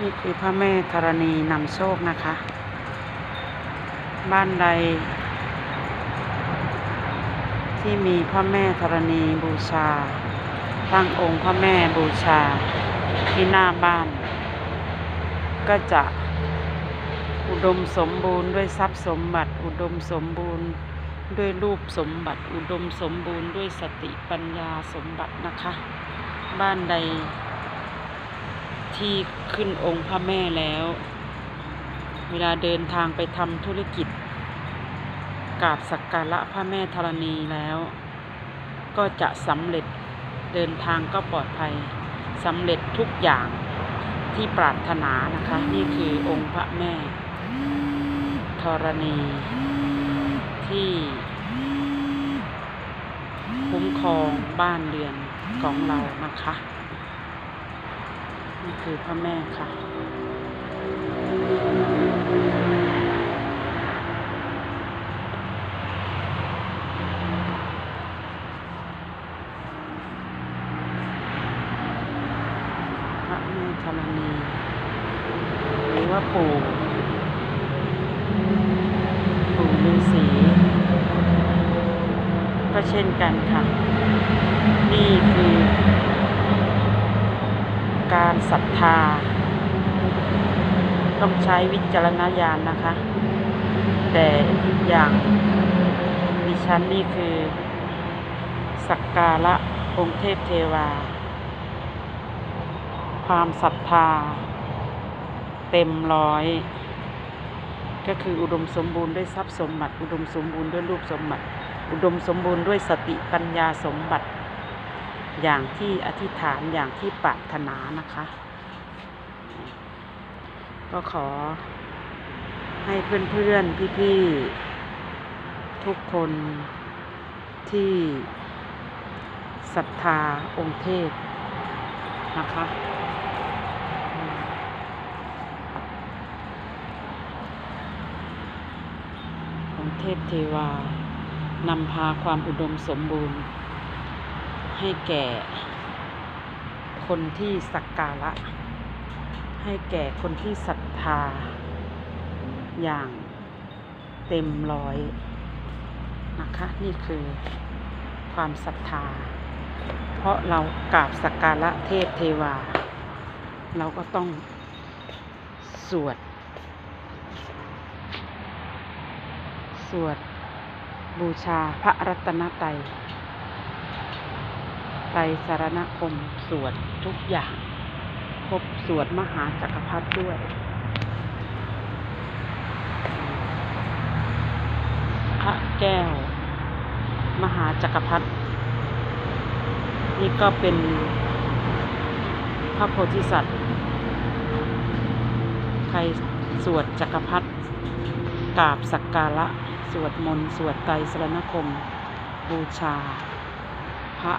นี่คือพระแม่ธรณีนำโชคนะคะ บ้านใด ที่มีพระแม่ธรณีบูชา ตั้งองค์พระแม่บูชาที่หน้าบ้าน ก็จะอุดมสมบูรณ์ด้วยทรัพย์สมบัติ อุดมสมบูรณ์ด้วยรูปสมบัติ อุดมสมบูรณ์ด้วยสติปัญญาสมบัตินะคะ บ้านใด ที่ขึ้นองค์พระแม่แล้ว เวลาเดินทางไปทำธุรกิจกราบสักการะพระแม่ธรณีแล้ว ก็จะสำเร็จเดินทางก็ปลอดภัยสำเร็จทุกอย่างที่ปรารถนานะคะ นี่คือองค์พระแม่ธรณีที่คุ้มครองบ้านเรือนของเรานะคะ นี่คือพระแม่ค่ะ พระแม่ธรณีหรือว่าปู่ปู่ฤาษีก็เช่นกันค่ะ นี่คือ การศรัทธา ต้องใช้วิจารณญาณนะคะ แต่อย่างดิฉันนี่คือสักการะองค์เทพเทวา ความศรัทธา เต็มร้อย ก็คืออุดมสมบูรณ์ด้วยทรัพย์สมบัติ อุดมสมบูรณ์ด้วยรูปสมบัติ อุดมสมบูรณ์ด้วยสติปัญญาสมบัติ อย่างที่อธิษฐานอย่างที่ปรารถนานะคะ ก็ขอให้เพื่อนๆ พี่ๆ ทุกคนที่ศรัทธาองค์เทพนะคะอืมองค์เทพเทวานำพาความอุดมสมบูรณ์ ให้แก่คนที่สักการะ ให้แก่คนที่ศรัทธา อย่างเต็มร้อยนะคะ นี่คือความศรัทธา เพราะเรากราบสักการะเทพเทวา เราก็ต้องสวด สวดบูชาพระรัตนตรัย ไตรสารณคมสวดทุกอย่าง ครบสวดมหาจักรพรรดิด้วย พระแก้ว มหาจักรพรรดินี่ก็เป็นพระโพธิสัตว์ ใครสวดจักรพรรดิกราบสักการะ สวดมนต์ สวดไตรสรณคม บูชา พระ